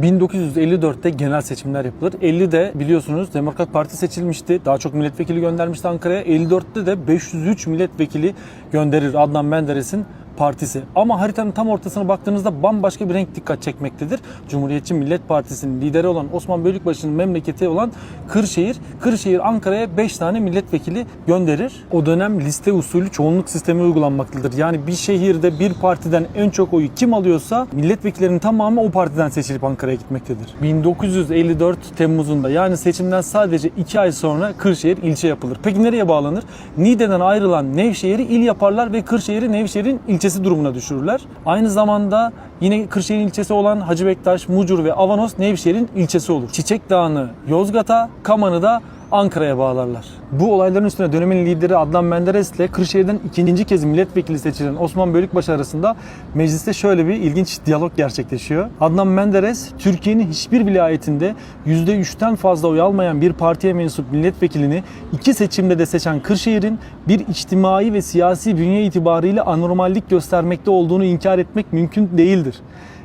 1954'te genel seçimler yapılır. 50'de biliyorsunuz Demokrat Parti seçilmişti. Daha çok milletvekili göndermişti Ankara'ya. 54'te de 503 milletvekili gönderir Adnan Menderes'in partisi. Ama haritanın tam ortasına baktığınızda bambaşka bir renk dikkat çekmektedir. Cumhuriyetçi Millet Partisi'nin lideri olan Osman Bölükbaşı'nın memleketi olan Kırşehir. Kırşehir Ankara'ya 5 tane milletvekili gönderir. O dönem liste usulü çoğunluk sistemi uygulanmaktadır. Yani bir şehirde bir partiden en çok oyu kim alıyorsa milletvekillerinin tamamı o partiden seçilip Ankara'ya gitmektedir. 1954 Temmuz'unda yani seçimden sadece 2 ay sonra Kırşehir ilçe yapılır. Peki nereye bağlanır? Niğde'den ayrılan Nevşehir'i il yaparlar ve Kırşehir'i Nevşehir'in ilçesi durumuna düşürürler. Aynı zamanda yine Kırşehir'in ilçesi olan Hacı Bektaş, Mucur ve Avanos Nevşehir'in ilçesi olur. Çiçek Dağı'nı Yozgat'a, Kaman'ı da Ankara'ya bağlarlar. Bu olayların üstüne dönemin lideri Adnan Menderes ile Kırşehir'den ikinci kez milletvekili seçilen Osman Bölükbaşı arasında mecliste şöyle bir ilginç diyalog gerçekleşiyor. Adnan Menderes, Türkiye'nin hiçbir vilayetinde %3'ten fazla oy almayan bir partiye mensup milletvekilini iki seçimde de seçen Kırşehir'in bir içtimai ve siyasi bünye itibariyle anormallik göstermekte olduğunu inkar etmek mümkün değildir.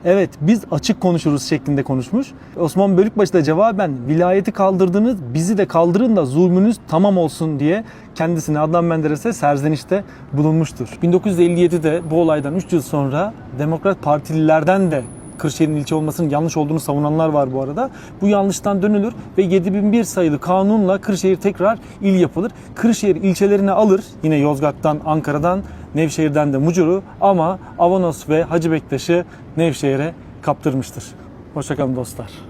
Evet biz açık konuşuruz şeklinde konuşmuş. Osman Bölükbaşı da cevaben vilayeti kaldırdınız bizi de kaldırın da zulmünüz tamam olsun diye kendisine Adnan Menderes'e serzenişte bulunmuştur. 1957'de bu olaydan 3 yıl sonra Demokrat Partililerden de Kırşehir'in ilçe olmasının yanlış olduğunu savunanlar var bu arada. Bu yanlıştan dönülür ve 7001 sayılı kanunla Kırşehir tekrar il yapılır. Kırşehir ilçelerini alır yine Yozgat'tan, Ankara'dan, Nevşehir'den de Mucur'u ama Avanos ve Hacı Bektaş'ı Nevşehir'e kaptırmıştır. Hoşçakalın dostlar.